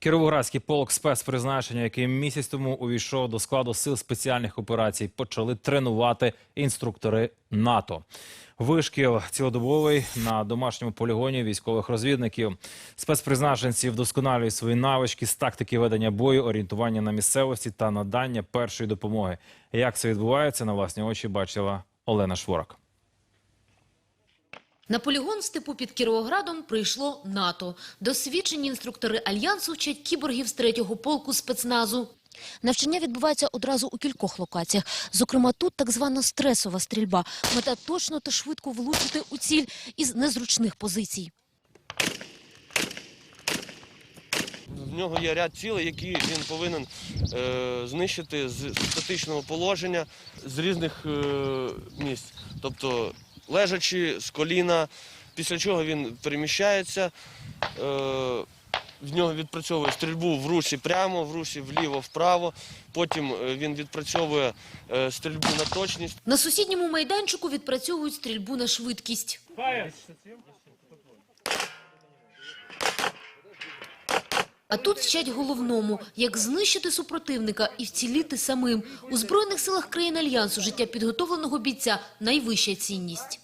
Кіровоградський полк спецпризначення, який місяць тому увійшов до складу сил спеціальних операцій, почали тренувати інструктори НАТО. Вишкіл цілодобовий на домашньому полігоні військових розвідників. Спецпризначенці вдосконалюють свої навички з тактики ведення бою, орієнтування на місцевості та надання першої допомоги. Як це відбувається на власні очі, бачила Олена Шворак. На полігон степу під Кіровоградом прийшло НАТО. Досвідчені інструктори Альянсу вчать кіборгів з третього полку спецназу. Навчання відбувається одразу у кількох локаціях. Зокрема, тут так звана стресова стрільба. Мета точно та швидко влучити у ціль із незручних позицій. В нього є ряд цілей, які він повинен е, знищити з статичного положення з різних е, місць. Тобто лежачи з коліна, після чого він переміщається. Е, в нього відпрацьовує стрільбу в русі прямо, в русі вліво, вправо. Потім е, він відпрацьовує е, стрільбу на точність. На сусідньому майданчику відпрацьовують стрільбу на швидкість. А тут вчать головному, як знищити супротивника і вціліти самим. У Збройних силах країн Альянсу життя підготовленого бійця – найвища цінність.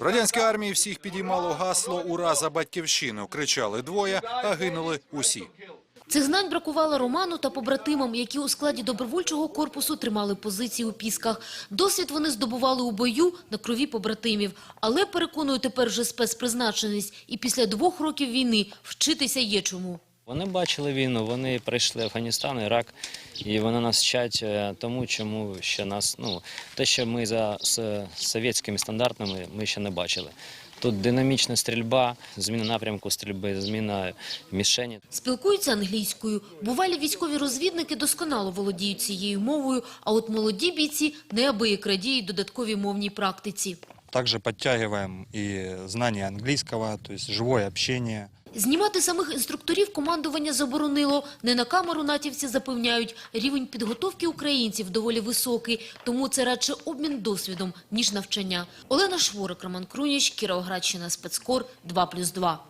В радянській армії всіх підіймало гасло «Ура за батьківщину». Кричали двоє, а гинули усі. Цих знань бракувало Роману та побратимам, які у складі добровольчого корпусу тримали позиції у Пісках. Досвід вони здобували у бою на крові побратимів. Але, переконую тепер вже спецпризначенець, і після двох років війни вчитися є чому. Вони бачили війну, вони прийшли Афганістан, Ірак, і вони нас вчать е, тому, чому ще нас, ну, те, що ми за совєтськими стандартами ми ще не бачили. Тут динамічна стрільба, зміна напрямку стрільби, зміна мішені. Спілкуються англійською. Бувалі військові розвідники досконало володіють цією мовою, а от молоді бійці неабияк радіють додатковій мовній практиці. Также подтягиваем и знання английского, то есть живое общение. Знімати самих інструкторів командування заборонило. Не на камеру натівці запевняють, рівень підготовки українців доволі високий, тому це радше обмін досвідом, ніж навчання. Олена Шворик, Роман Круніч, Кіровоградщина, Спецкор, 2+,2.